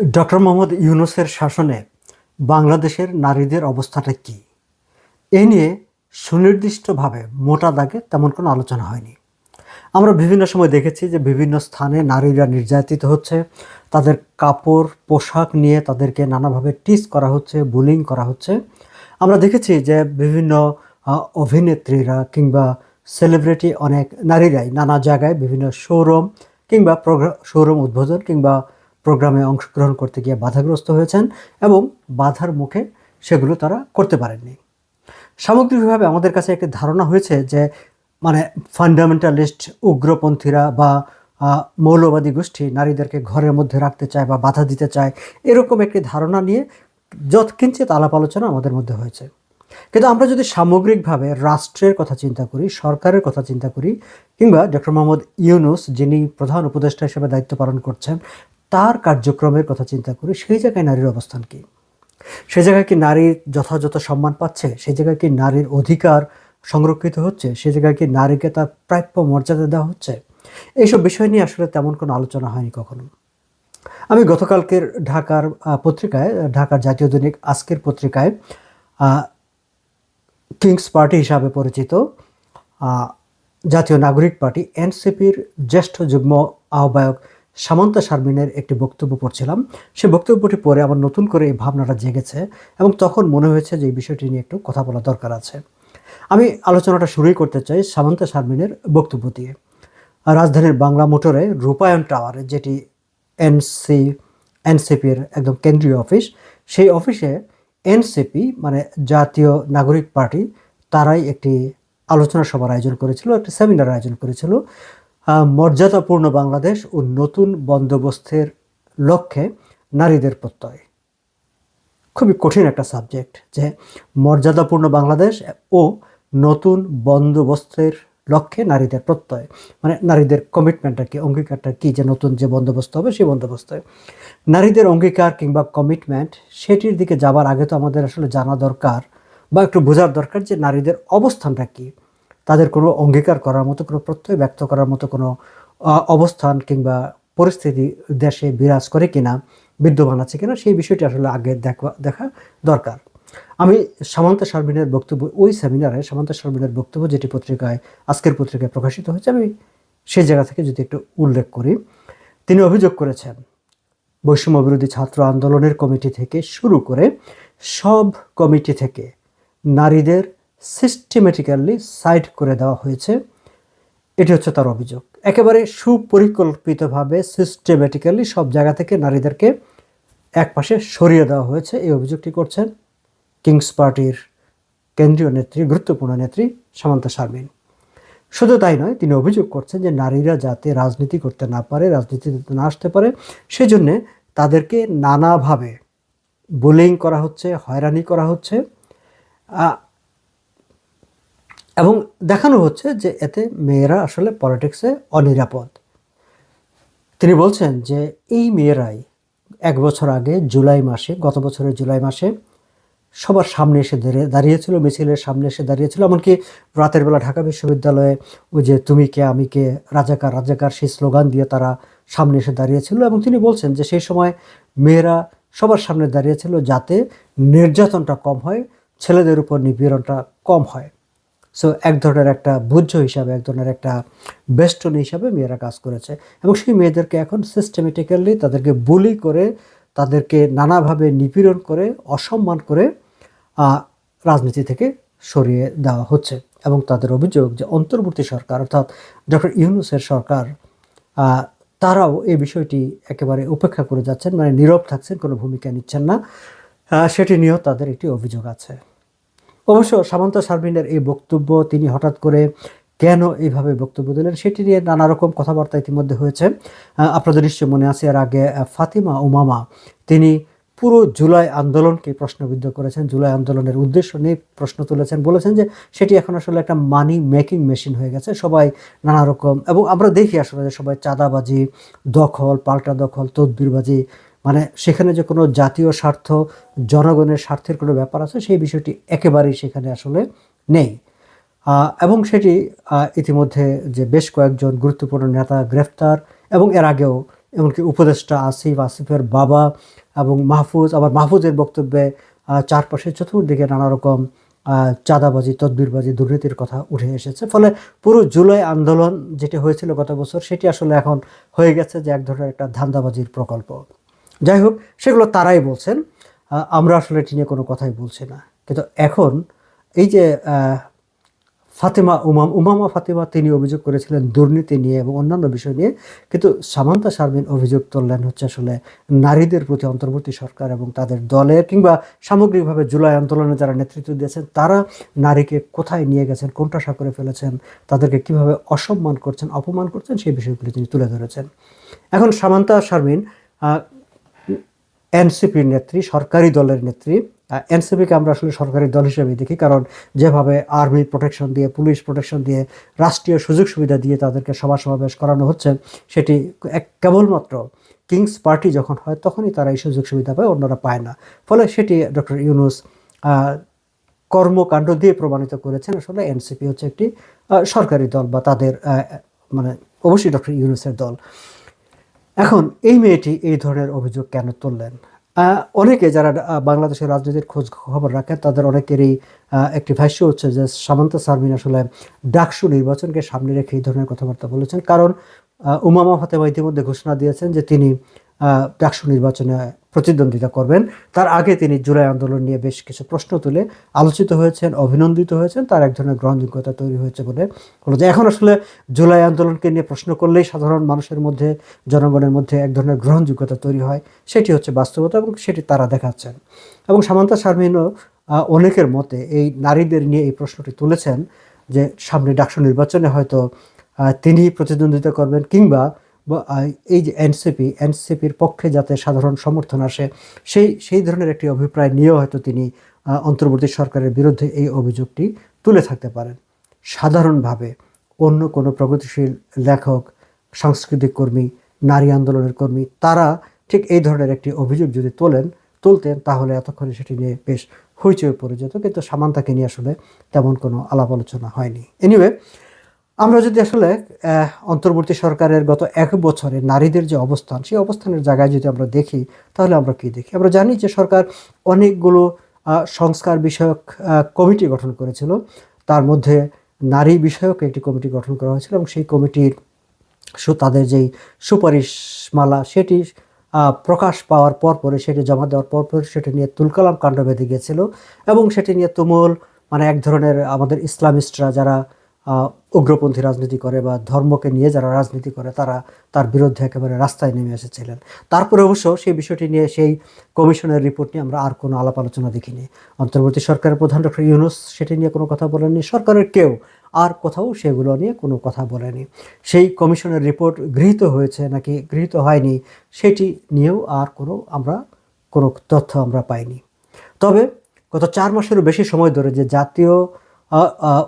Doctor Mohammad ইউনুসের শাসনে বাংলাদেশের নারীদের অবস্থাটা কী? এ নিয়ে সুনির্দিষ্টভাবে মোটা দাগে তেমন কোনো আলোচনা হয়নি। আমরা বিভিন্ন সময় দেখেছি যে বিভিন্ন স্থানে নারীরা নির্যাতিত হচ্ছে, তাদের কাপড়, পোশাক নিয়ে তাদেরকে নানাভাবে টিস করা হচ্ছে, বুলিং করা হচ্ছে। আমরা দেখেছি যে বিভিন্ন অভিনেত্রীরা কিংবা সেলিব্রিটি অনেক নারীরাই নানা জায়গায় বিভিন্ন শোরুম কিংবা প্রোগ্রাম শোরুম উদ্বোধন কিংবা প্রোগ্রামে অংশগ্রহণ করতে গিয়ে বাধাগ্রস্ত হয়েছেন এবং বাধার মুখে সেগুলো তারা করতে পারেননি। সামগ্রিকভাবে আমাদের কাছে একটি ধারণা হয়েছে যে মানে ফান্ডামেন্টালিস্ট উগ্রপন্থীরা বা মৌলবাদী গোষ্ঠী নারীদেরকে ঘরের মধ্যে রাখতে চায় বা বাধা দিতে চায়, এরকম একটি ধারণা নিয়ে যৎকিঞ্চিত আলাপ আলোচনা আমাদের মধ্যে হয়েছে। কিন্তু আমরা যদি সামগ্রিকভাবে রাষ্ট্রের কথা চিন্তা করি, সরকারের কথা চিন্তা করি, কিংবা ডক্টর মোহাম্মদ ইউনুস যিনি প্রধান উপদেষ্টা হিসেবে দায়িত্ব পালন করছেন তার কার্যক্রমের কথা চিন্তা করি সেই জায়গায় নারীর অবস্থান কী? সে জায়গায় কি নারীর যথাযথ সম্মান পাচ্ছে? সেই জায়গায় কি নারীর অধিকার সংরক্ষিত হচ্ছে? সে জায়গায় কি নারীকে তার প্রাপ্য মর্যাদা দেওয়া হচ্ছে? এইসব বিষয় নিয়ে আসলে তেমন কোনো আলোচনা হয়নি কখনো। আমি গতকালকের ঢাকার পত্রিকায়, ঢাকার জাতীয় দৈনিক আজকের পত্রিকায় কিংস পার্টি হিসাবে পরিচিত জাতীয় নাগরিক পার্টি এনসিপির জ্যেষ্ঠ যুগ্ম আহ্বায়ক সামন্তা শারমিনের একটি বক্তব্য পড়ছিলাম। সে বক্তব্যটি পড়ে আমার নতুন করে এই ভাবনাটা জেগেছে এবং তখন মনে হয়েছে যে এই বিষয়টি নিয়ে একটু কথা বলা দরকার আছে। আমি আলোচনাটা শুরুই করতে চাই সামন্তা শারমিনের বক্তব্য দিয়ে। রাজধানীর বাংলা মোটরে রূপায়ণ টাওয়ারে, যেটি এনসি, এনসিপির একদম কেন্দ্রীয় অফিস, সেই অফিসে এনসিপি মানে জাতীয় নাগরিক পার্টি, তারাই একটি আলোচনা সভার আয়োজন করেছিল, একটি সেমিনার আয়োজন করেছিল। মর্যাদাপূর্ণ বাংলাদেশ ও নতুন বন্দোবস্তের লক্ষ্যে নারীদের প্রত্যয়। খুবই কঠিন একটা সাবজেক্ট যে মর্যাদাপূর্ণ বাংলাদেশ ও নতুন বন্দোবস্তের লক্ষ্যে নারীদের প্রত্যয়। মানে নারীদের কমিটমেন্টটা কি, অঙ্গীকারটা কি যে নতুন যে বন্দোবস্ত হবে সেই বন্দোবস্তে। নারীদের অঙ্গীকার কিংবা কমিটমেন্ট সেটির দিকে যাবার আগে তো আমাদের আসলে জানা দরকার বা একটু বোঝার দরকার যে নারীদের অবস্থানটা কি। তাদের কোনো অঙ্গীকার করার মতো, কোনো প্রত্যয় ব্যক্ত করার মতো কোনো অবস্থান কিংবা পরিস্থিতি দেশে বিরাজ করে কিনা, বিদ্যমান আছে কিনা, সেই বিষয়টি আসলে আগে দেখা দেখা দরকার। আমি সামান্তা শারমিনের বক্তব্য, ওই সেমিনারে সামান্তা শারমিনের বক্তব্য যেটি পত্রিকায়, আজকের পত্রিকায় প্রকাশিত হয়েছে, আমি সেই জায়গা থেকে যদি একটু উল্লেখ করি, তিনি অভিযোগ করেছেন, বৈষম্য বিরোধী ছাত্র আন্দোলনের কমিটি থেকে শুরু করে সব কমিটি থেকে নারীদের সিস্টেমেটিক্যালি সাইড করে দেওয়া হয়েছে। এটি হচ্ছে তার অভিযোগ। একেবারে সুপরিকল্পিতভাবে সিস্টেমেটিক্যালি সব জায়গা থেকে নারীদেরকে একপাশে সরিয়ে দেওয়া হয়েছে। এই অভিযোগটি করছেন কিংস পার্টির কেন্দ্রীয় নেত্রী, গুরুত্বপূর্ণ নেত্রী সামান্তা শারমিন। শুধু তাই নয়, তিনি অভিযোগ করছেন যে নারীরা যাতে রাজনীতি করতে না পারে, রাজনীতিতে না আসতে পারে, সেজন্যে তাদেরকে নানাভাবে বুলিং করা হচ্ছে, হয়রানি করা হচ্ছে। এবং দেখানো হচ্ছে যে এতে মেয়েরা আসলে পলিটিক্সে অনিরাপদ। তিনি বলছেন যে এই মেয়েরাই এক বছর আগে জুলাই মাসে, গত বছরের জুলাই মাসে সবার সামনে এসে দাঁড়িয়ে, দাঁড়িয়েছিল, মিছিলের সামনে এসে দাঁড়িয়েছিল, এমনকি রাতের বেলা ঢাকা বিশ্ববিদ্যালয়ে ওই যে তুমি কে, আমি কে, রাজাকার রাজাকার সেই স্লোগান দিয়ে তারা সামনে এসে দাঁড়িয়েছিল এবং তিনি বলছেন যে সেই সময় মেয়েরা সবার সামনে দাঁড়িয়েছিল যাতে নির্যাতনটা কম হয়, ছেলেদের উপর নিপীড়নটা কম হয়। সো এক ধরনের একটা বুঝ্য হিসাবে, এক ধরনের একটা বেষ্টনী হিসাবে মেয়েরা কাজ করেছে। এবং সেই মেয়েদেরকে এখন সিস্টেমেটিক্যালি তাদেরকে বুলি করে, তাদেরকে নানাভাবে নিপীড়ন করে, অসম্মান করে রাজনীতি থেকে সরিয়ে দেওয়া হচ্ছে। এবং তাদের অভিযোগ যে অন্তর্বর্তী সরকার, অর্থাৎ ডক্টর ইউনুসের সরকার তারাও এই বিষয়টি একেবারে উপেক্ষা করে যাচ্ছেন মানে নীরব থাকছেন, কোনো ভূমিকা নিচ্ছেন না। সেটি নিয়েও তাদের একটি অভিযোগ আছে। অবশ্য সামন্ত শারমিনের এই বক্তব্য তিনি হঠাৎ করে কেন এইভাবে বক্তব্য দিলেন সেটি নিয়ে নানা রকম কথাবার্তা ইতিমধ্যে হয়েছে। আপনাদের নিশ্চয় মনে আছে, এর আগে ফাতিমা উমামা, তিনি পুরো জুলাই আন্দোলনকে প্রশ্নবিদ্ধ করেছেন, জুলাই আন্দোলনের উদ্দেশ্য নিয়ে প্রশ্ন তুলেছেন, বলেছেন যে সেটি এখন আসলে একটা মানি মেকিং মেশিন হয়ে গেছে। সবাই নানা রকম, এবং আমরা দেখি আসলে যে সবাই চাঁদাবাজি, দখল, পাল্টা দখল, তদবিরবাজি মানে সেখানে যে কোনো জাতীয় স্বার্থ, জনগণের স্বার্থের কোনো ব্যাপার আছে, সেই বিষয়টি একেবারেই সেখানে আসলে নেই। এবং সেটি ইতিমধ্যে যে বেশ কয়েকজন গুরুত্বপূর্ণ নেতা গ্রেফতার এবং এর আগেও এমনকি উপদেষ্টা আসিফ আসিফের বাবা এবং মাহফুজ, আবার মাহফুজের বক্তব্যে চারপাশে চতুর্দিকে নানা রকম চাঁদাবাজি, তদবিরবাজি, দুর্নীতির কথা উঠে এসেছে। ফলে পুরো জুলাই আন্দোলন যেটি হয়েছিল গত বছর, সেটি আসলে এখন হয়ে গেছে যে এক ধরনের একটা ধান্দাবাজির প্রকল্প। যাই হোক সেগুলো তারাই বলছেন। আমরা আসলে এটি নিয়ে কোনো কথাই বলছি না। কিন্তু এখন এই যে ফাতেমা উমাম, উমামা ফাতেমা তিনি অভিযোগ করেছিলেন দুর্নীতি নিয়ে এবং অন্যান্য বিষয় নিয়ে। কিন্তু সামান্তা শারমিন অভিযোগ তুললেন হচ্ছে আসলে নারীদের প্রতি অন্তর্বর্তী সরকার এবং তাদের দলের কিংবা সামগ্রিকভাবে জুলাই আন্দোলনে যারা নেতৃত্ব দিয়েছেন, তারা নারীকে কোথায় নিয়ে গেছেন, কোনটা করে ফেলেছেন, তাদেরকে কীভাবে অসম্মান করছেন, অপমান করছেন, সেই বিষয়গুলি তিনি তুলে ধরেছেন। এখন সামান্তা শারমিন এনসিপির নেত্রী, সরকারি দলের নেত্রী। এনসিপিকে আমরা আসলে সরকারি দল হিসেবে দেখি, কারণ যেভাবে আর্মি প্রোটেকশন দিয়ে, পুলিশ প্রোটেকশন দিয়ে রাষ্ট্রীয় সুযোগ সুবিধা দিয়ে তাদেরকে সভা সমাবেশ করানো হচ্ছে, সেটি এক কেবলমাত্র কিংস পার্টি যখন হয়, তখনই তারা এই সুযোগ সুবিধা পায়, অন্যরা পায় না। ফলে সেটি ডক্টর ইউনুস কর্মকাণ্ড দিয়ে প্রমাণিত করেছেন, আসলে এনসিপি হচ্ছে একটি সরকারি দল বা তাদের মানে অবশ্যই ডক্টর ইউনুসের দল। এখন এই মেয়েটি এই ধরনের অভিযোগ কেন তুললেন? অনেকে যারা বাংলাদেশের রাজনীতির খোঁজ খবর রাখেন, তাদের অনেকেরই একটি ভাষ্য হচ্ছে যে সামান্তা সারমিন আসলে ডাকসু নির্বাচনকে সামনে রেখে এই ধরনের কথাবার্তা বলেছেন। কারণ উমামা ফাতেমা ইতিমধ্যে ঘোষণা দিয়েছেন যে তিনি ডাকসু নির্বাচনে প্রতিদ্বন্দ্বিতা করবেন। তার আগে তিনি জুলাই আন্দোলন নিয়ে বেশ কিছু প্রশ্ন তুলে আলোচিত হয়েছেন, অভিনন্দিত হয়েছেন। তার এক ধরনের গ্রহণযোগ্যতা তৈরি হয়েছে বলে হলো যে এখন আসলে জুলাই আন্দোলনকে নিয়ে প্রশ্ন করলেই সাধারণ মানুষের মধ্যে, জনগণের মধ্যে এক ধরনের গ্রহণযোগ্যতা তৈরি হয়। সেটি হচ্ছে বাস্তবতা এবং সেটি তারা দেখাচ্ছেন। এবং সামান্তা শারমিনও অনেকের মতে এই নারীদের নিয়ে এই প্রশ্নটি তুলেছেন যে সামনে ডাকসু নির্বাচনে হয়তো তিনি প্রতিদ্বন্দ্বিতা করবেন কিংবা এই যে এনসিপি এনসিপির পক্ষে যাতে সাধারণ সমর্থন আসে, সেই সেই ধরনের একটি অভিপ্রায় নিয়েও হয়তো তিনি অন্তর্বর্তী সরকারের বিরুদ্ধে এই অভিযোগটি তুলে থাকতে পারেন। সাধারণভাবে অন্য কোনো প্রগতিশীল লেখক, সাংস্কৃতিক কর্মী, নারী আন্দোলনের কর্মী, তারা ঠিক এই ধরনের একটি অভিযোগ যদি তোলেন, তুলতেন, তাহলে এতক্ষণে সেটি নিয়ে বেশ হইচই পড়ে যেত, কিন্তু সামান্তাকে নিয়ে আসলে তেমন কোনো আলাপ আলোচনা হয়নি। এনিওয়ে আমরা যদি আসলে অন্তর্বর্তী সরকারের গত এক বছরে নারীদের যে অবস্থান, সেই অবস্থানের জায়গায় যদি আমরা দেখি, তাহলে আমরা কি দেখি? আমরা জানি যে সরকার অনেকগুলো সংস্কার বিষয়ক কমিটি গঠন করেছিল। তার মধ্যে নারী বিষয়ক একটি কমিটি গঠন করা হয়েছিল এবং সেই কমিটির সু, তাদের যেই সুপারিশমালা, সেটি প্রকাশ পাওয়ার পর পরে, সেটি জমা দেওয়ার পর পর সেটি নিয়ে তুলকালাম কাণ্ড বেঁধে গিয়েছিল এবং সেটি নিয়ে তুমুল মানে এক ধরনের আমাদের ইসলামিস্টরা যারা উগ্রপন্থী রাজনীতি করে বা ধর্মকে নিয়ে যারা রাজনীতি করে, তারা তার বিরুদ্ধে একেবারে রাস্তায় নেমে এসেছিলেন। তারপরে অবশ্য সেই বিষয়টি নিয়ে, সেই কমিশনের রিপোর্ট নিয়ে আমরা আর কোনো আলাপ আলোচনা দেখিনি। অন্তর্বর্তী সরকারের প্রধান ডক্টর ইউনুস সেটি নিয়ে কোনো কথা বলেননি। সরকারের কেউ আর কোথাও সেগুলো নিয়ে কোনো কথা বলেনি। সেই কমিশনের রিপোর্ট গৃহীত হয়েছে নাকি গৃহীত হয়নি, সেটি নিয়েও আর কোনো আমরা, কোনো তথ্য আমরা পাইনি। তবে গত চার মাসেরও বেশি সময় ধরে যে জাতীয়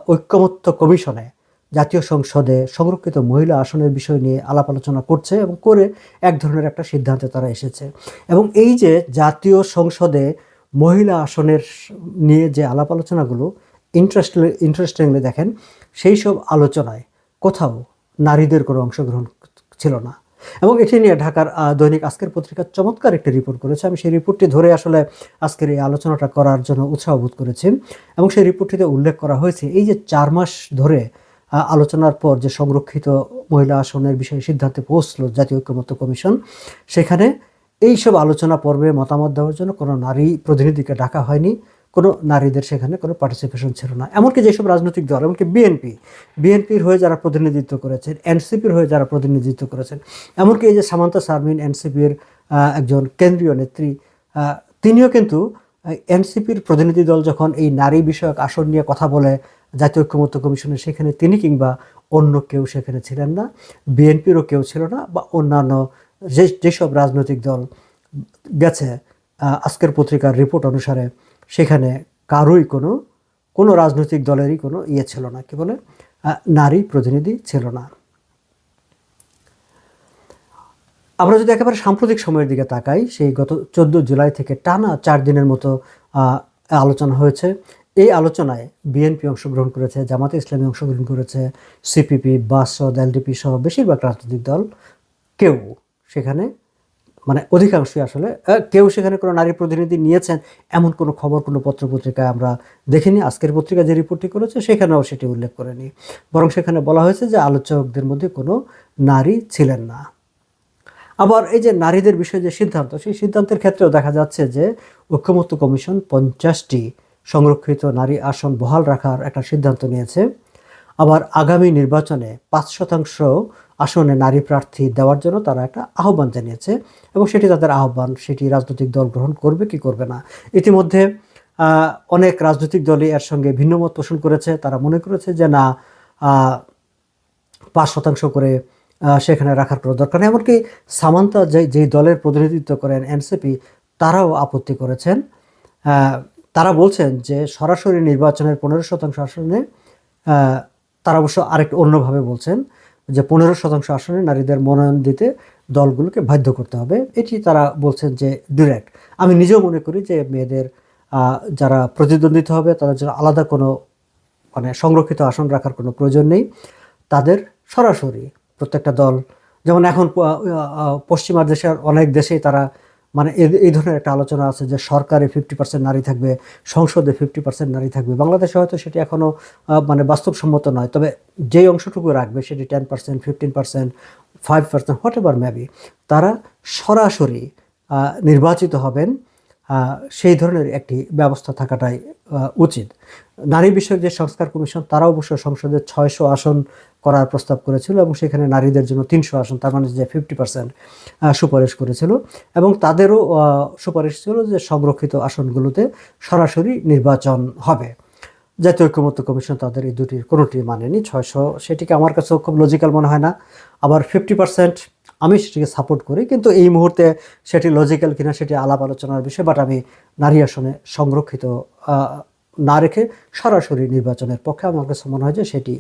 ঐক্যমত্য কমিশনে জাতীয় সংসদে সংরক্ষিত মহিলা আসনের বিষয় নিয়ে আলাপ আলোচনা করছে এবং করে এক ধরনের একটা সিদ্ধান্তে তারা এসেছে। এবং এই যে জাতীয় সংসদে মহিলা আসনের নিয়ে যে আলাপ আলোচনাগুলো ইন্টারেস্ট ইন্টারেস্টিংলি দেখেন, সেই সব আলোচনায় কোথাও নারীদের কোনো অংশগ্রহণ ছিল না। এবং এটি নিয়ে ঢাকার দৈনিক আজকের পত্রিকার চমৎকার একটি রিপোর্ট করেছে। আমি সেই রিপোর্টটি ধরে আসলে আজকের এই আলোচনাটা করার জন্য উৎসাহ বোধ করেছি। এবং সেই রিপোর্টটিতে উল্লেখ করা হয়েছে, এই যে চার মাস ধরে আলোচনার পর যে সংরক্ষিত মহিলা আসনের বিষয়ে সিদ্ধান্তে পৌঁছলো জাতীয় ঐক্যমত্য কমিশন, সেখানে এইসব আলোচনা পর্বে মতামত দেওয়ার জন্য কোনো নারী প্রতিনিধিকে ডাকা হয়নি, কোনো নারীদের সেখানে কোনো পার্টিসিপেশন ছিল না। এমনকি যেসব রাজনৈতিক দল, এমনকি বিএনপি বিএনপির হয়ে যারা প্রতিনিধিত্ব করেছেন এনসিপির হয়ে যারা প্রতিনিধিত্ব করেছেন, এমনকি এই যে সামান্তা শারমিন এনসিপির একজন কেন্দ্রীয় নেত্রী তিনিও কিন্তু এনসিপির প্রতিনিধি দল যখন এই নারী বিষয়ক আসন নিয়ে কথা বলে জাতীয় ঐক্যমত্য কমিশনে সেখানে তিনি কিংবা অন্য কেউ সেখানে ছিলেন না, বিএনপিরও কেউ ছিল না বা অন্যান্য যে, যেসব রাজনৈতিক দল গেছে আজকের পত্রিকার রিপোর্ট অনুসারে সেখানে কারোই কোনো কোনো রাজনৈতিক দলেরই কোনো ইয়ে ছিল না, কি বলে? নারী প্রতিনিধি ছিল না। আমরা যদি একেবারে সাম্প্রতিক সময়ের দিকে তাকাই, সেই গত চোদ্দ জুলাই থেকে টানা চার দিনের মতো আলোচনা হয়েছে। এই আলোচনায় বিএনপি অংশগ্রহণ করেছে, জামাতে ইসলামী অংশগ্রহণ করেছে সিপিপি বাসদ, এলডিপি সহ বেশিরভাগ রাজনৈতিক দল। কেউ সেখানে মানে অধিকাংশই আসলে কেউ সেখানে কোনো নারী প্রতিনিধি নিয়েছেন এমন কোনো খবর, কোনো পত্রপত্রিকায় আমরা দেখিনি। আজকের পত্রিকা যে রিপোর্টটি করেছে, সেখানেও সেটি উল্লেখ করেনি। বরং সেখানে বলা হয়েছে যে আলোচকদের মধ্যে কোনো নারী ছিলেন না। আবার এই যে নারীদের বিষয়ে যে সিদ্ধান্ত, সেই সিদ্ধান্তের ক্ষেত্রেও দেখা যাচ্ছে যে ঐক্যমত্য কমিশন পঞ্চাশটি সংরক্ষিত নারী আসন বহাল রাখার একটা সিদ্ধান্ত নিয়েছে। আবার আগামী নির্বাচনে পাঁচ শতাংশ আসনে নারী প্রার্থী দেওয়ার জন্য তারা একটা আহ্বান জানিয়েছে এবং সেটি তাদের আহ্বান, সেটি রাজনৈতিক দল গ্রহণ করবে কি করবে না। ইতিমধ্যে অনেক রাজনৈতিক দলই এর সঙ্গে ভিন্নমত পোষণ করেছে। তারা মনে করেছে যে না পাঁচ শতাংশ করে সেখানে রাখার কোনো দরকার নেই। এমনকি সামান্তা যে, যেই দলের প্রতিনিধিত্ব করেন এনসিপি, তারাও আপত্তি করেছেন। তারা বলছেন যে সরাসরি নির্বাচনের পনেরো শতাংশ আসনে তারা অবশ্য আরেকটু অন্যভাবে বলছেন যে পনেরো শতাংশ আসনে নারীদের মনোনয়ন দিতে দলগুলোকে বাধ্য করতে হবে। এটি তারা বলছেন যে ডিরেক্ট আমি নিজেও মনে করি যে মেয়েদের যারা প্রতিদ্বন্দ্বিতা হবে, তাদের জন্য আলাদা কোনো মানে সংরক্ষিত আসন রাখার কোনো প্রয়োজন নেই। তাদের সরাসরি প্রত্যেকটা দল, যেমন এখন পশ্চিমা দেশের অনেক দেশেই তারা মানে এই- ধরনের একটা আলোচনা আছে যে সরকারে ফিফটি পার্সেন্ট নারী থাকবে, সংসদে ফিফটি পার্সেন্ট নারী থাকবে। বাংলাদেশে হয়তো সেটি এখনও মানে বাস্তবসম্মত নয়। তবে যেই অংশটুকু রাখবে সেটি ten percent fifteen percent five percent whatever maybe তারা সরাসরি নির্বাচিত হবেন সেই ধরনের একটি ব্যবস্থা থাকাটাই উচিত। নারী বিষয়ক যে সংস্কার কমিশন তারা অবশ্য সংসদে ছয়শো আসন করার প্রস্তাব করেছিল এবং সেখানে নারীদের জন্য তিনশো আসন, তার মানে যে ফিফটি পার্সেন্ট সুপারিশ করেছিল এবং তাদেরও সুপারিশ ছিল যে সংরক্ষিত আসনগুলোতে সরাসরি নির্বাচন হবে। জাতীয় ঐক্যমত্য কমিশন তাদের এই দুটির কোনোটি মানেনি, ছয়শো, সেটিকে আমার কাছেও খুব লজিক্যাল মনে হয় না। আবার ফিফটি পার্সেন্ট আমি সেটিকে সাপোর্ট করি, কিন্তু এই মুহূর্তে সেটি লজিক্যাল কিনা সেটি আলাপ আলোচনার বিষয় বাট আমি নারী আসনে সংরক্ষিত না রেখে সরাসরি নির্বাচনের পক্ষে আমার কাছে মনে হয় যে সেটি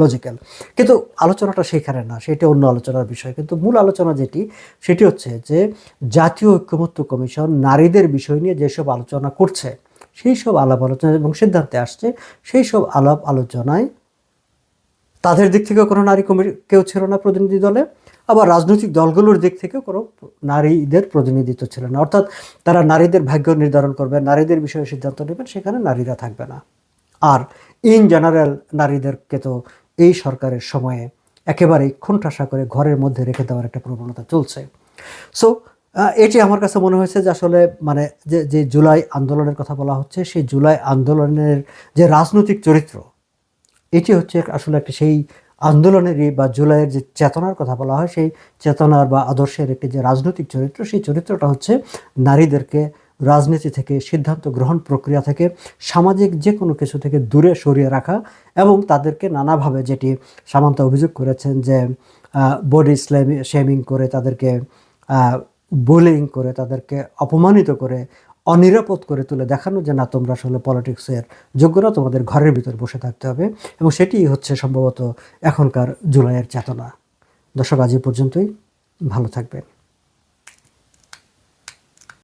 লজিক্যাল কিন্তু আলোচনাটা সেখানে না, সেটি অন্য আলোচনার বিষয়। কিন্তু মূল আলোচনা যেটি, সেটি হচ্ছে যে জাতীয় ঐক্যমত্য কমিশন নারীদের বিষয় নিয়ে যেসব আলোচনা করছে, সেই সব আলাপ আলোচনা এবং সিদ্ধান্তে আসছে, সেই সব আলাপ আলোচনায় তাদের দিক থেকেও কোনো নারী কমি, কেউ ছিল না প্রতিনিধি দলে। আবার রাজনৈতিক দলগুলোর দিক থেকেও কোনো নারীদের প্রতিনিধিত্ব ছিল না। অর্থাৎ তারা নারীদের ভাগ্য নির্ধারণ করবে, নারীদের বিষয়ে সিদ্ধান্ত নেবেন, সেখানে নারীরা থাকবে না। আর ইন জেনারেল নারীদেরকে তো এই সরকারের সময়ে একেবারেই খুনঠাসা করে ঘরের মধ্যে রেখে দেওয়ার একটা প্রবণতা চলছে। সো এটি আমার কাছে মনে হয়েছে যে আসলে মানে যে যে জুলাই আন্দোলনের কথা বলা হচ্ছে, সেই জুলাই আন্দোলনের যে রাজনৈতিক চরিত্র, এটি হচ্ছে আসলে একটা সেই আন্দোলনেরই বা জুলাইয়ের যে চেতনার কথা বলা হয়, সেই চেতনার বা আদর্শের একটি যে রাজনৈতিক চরিত্র, সেই চরিত্রটা হচ্ছে নারীদেরকে রাজনীতি থেকে সিদ্ধান্ত গ্রহণ প্রক্রিয়া থেকে সামাজিক যে কোনো কিছু থেকে দূরে সরিয়ে রাখা এবং তাদেরকে নানাভাবে যেটি সামান্তা অভিযোগ করেছেন যে বডি স্ল্যামি শেমিং করে তাদেরকে বুলিং করে তাদেরকে অপমানিত করে অনিরাপদ করে তুলে দেখানো যে, না, তোমরা আসলে পলিটিক্সের যোগ্য না, তোমাদের ঘরের ভিতর বসে থাকতে হবে। এবং সেটিই হচ্ছে সম্ভবত এখনকার জুলাইয়ের চেতনা। দর্শক, আজ পর্যন্তই। ভালো থাকবেন।